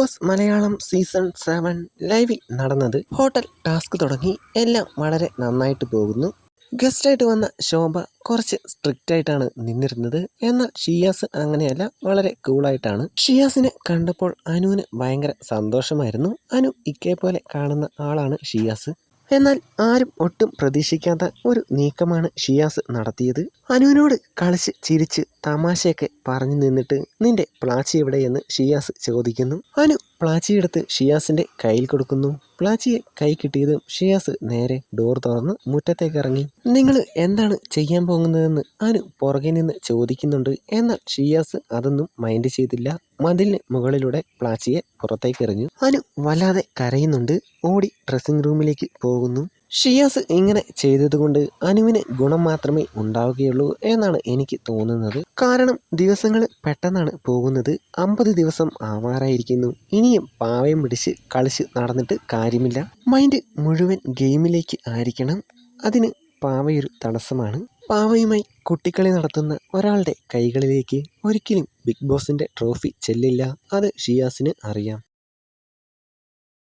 Boss Malayalam season seven ലൈവിൽ നടന്നത് hotel task തുടങ്ങി എല്ലാം വളരെ നന്നായിട്ട് പോകുന്നു. ഗസ്റ്റായിട്ട് വന്ന ശോഭ കുറച്ച് സ്ട്രിക്റ്റ് ആയിട്ടാണ് നിന്നിരുന്നത്. എന്നാൽ ഷിയാസ് അങ്ങനെയല്ല വളരെ കൂളായിട്ടാണ് ഷിയാസിനെ കണ്ടപ്പോൾ അനുവിന് ഭയങ്കര സന്തോഷമായിരുന്നു. അനു ഇക്കേ പോലെ കാണുന്ന ആളാണ് ഷിയാസ്. എന്നാൽ ആരും ഒട്ടും പ്രതീക്ഷിക്കാത്ത ഒരു നീക്കമാണ് ഷിയാസ് നടത്തിയത്. അനുവിനോട് കളിച്ച് ചിരിച്ച് തമാശയൊക്കെ പറഞ്ഞു നിന്നിട്ട് നിന്റെ പ്ലാച്ചി എവിടെയെന്ന് ഷിയാസ് ചോദിക്കുന്നു. അനു പ്ലാച്ചി എടുത്ത് ഷിയാസിന്റെ കയ്യിൽ കൊടുക്കുന്നു. പ്ലാച്ചിയെ കൈ കിട്ടിയതും ഷിയാസ് നേരെ ഡോർ തുറന്ന് മുറ്റത്തേക്ക് ഇറങ്ങി. നിങ്ങൾ എന്താണ് ചെയ്യാൻ പോകുന്നതെന്ന് അനു പുറകെ നിന്ന് ചോദിക്കുന്നുണ്ട് എന്നാൽ ഷിയാസ് അതൊന്നും മൈൻഡ് ചെയ്തില്ല. മതിലിന് മുകളിലൂടെ പ്ലാച്ചിയെ പുറത്തേക്ക് എറിഞ്ഞു. അനു വല്ലാതെ കരയുന്നുണ്ട്. ഓടി ഡ്രസ്സിംഗ് റൂമിലേക്ക് പോകുന്നു. ഷിയാസ് ഇങ്ങനെ ചെയ്തതുകൊണ്ട് അനുവിന് ഗുണം മാത്രമേ ഉണ്ടാവുകയുള്ളൂ എന്നാണ് എനിക്ക് തോന്നുന്നത്. കാരണം ദിവസങ്ങൾ പെട്ടെന്നാണ് പോകുന്നത്. അമ്പത് ദിവസം ആവാറായിരിക്കുന്നു. ഇനിയും പാവയം പിടിച്ച് കളിച്ച് നടന്നിട്ട് കാര്യമില്ല. മൈൻഡ് മുഴുവൻ ഗെയിമിലേക്ക് ആയിരിക്കണം. അതിന് പാവയൊരു തടസ്സമാണ്. പാവയുമായി കുട്ടിക്കളി നടത്തുന്ന ഒരാളുടെ കൈകളിലേക്ക് ഒരിക്കലും ബിഗ് ബോസിന്റെ ട്രോഫി ചെല്ലില്ല. അത് ഷിയാസിന് അറിയാം.